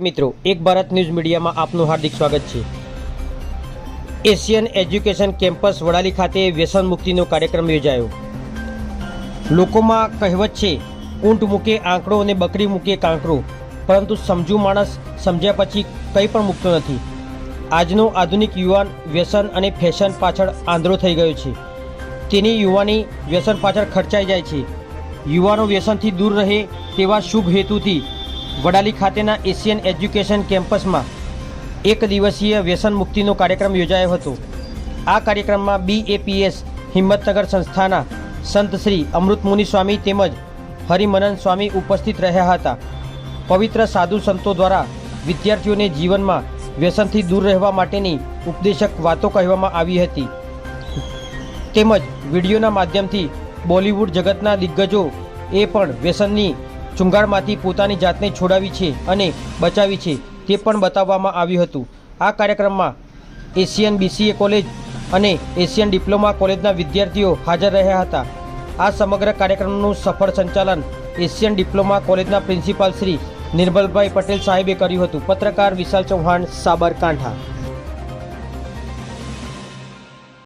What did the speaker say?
મિત્રો, એક ભારત ન્યૂઝ મીડિયામાં આપનું હાર્દિક સ્વાગત છે. એશિયન એજ્યુકેશન કેમ્પસ વડાલી ખાતે વ્યસન મુક્તિનો કાર્યક્રમ યોજાયો. લોકોમાં કહેવત છે, ઊંટ મૂકે આંકડો અને બકરી મૂકે કાંકરો. પરંતુ સમજુ માણસ સમજ્યા પછી કંઈ પણ મૂકતો નથી. આજનો આધુનિક યુવાન વ્યસન અને ફેશન પાછળ આંધળો થઈ ગયો છે. તેની યુવાની વ્યસન પાછળ ખર્ચાઈ જાય છે. યુવાનો વ્યસનથી દૂર રહે તેવા શુભ હેતુથી વડાલી ખાતેના એશિયન એજ્યુકેશન કેમ્પસમાં એક દિવસીય વ્યસન મુક્તિનો કાર્યક્રમ યોજાયો હતો. આ કાર્યક્રમમાં બીએપીએસ હિંમતનગર સંસ્થાના સંત શ્રી અમૃતમુનિ સ્વામી તેમજ હરિમનન સ્વામી ઉપસ્થિત રહ્યા હતા. પવિત્ર સાધુ સંતો દ્વારા વિદ્યાર્થીઓને જીવનમાં વ્યસનથી દૂર રહેવા માટેની ઉપદેશક વાતો કહેવામાં આવી હતી. તેમજ વિડીયોના માધ્યમથી બોલિવૂડ જગતના દિગ્ગજો એ પણ વ્યસનની ચુંગાળમાંથી પોતાની જાતને છોડાવી છે અને બચાવી છે તે પણ બતાવવામાં આવ્યું હતું. આ કાર્યક્રમમાં એશિયન બીસીએ કોલેજ અને એશિયન ડિપ્લોમા કોલેજના વિદ્યાર્થીઓ હાજર રહ્યા હતા. આ સમગ્ર કાર્યક્રમનું સફળ સંચાલન એશિયન ડિપ્લોમા કોલેજના પ્રિન્સિપાલ શ્રી નિર્મલભાઈ પટેલ સાહેબે કર્યું હતું. પત્રકાર વિશાલ ચૌહાણ, સાબરકાંઠા.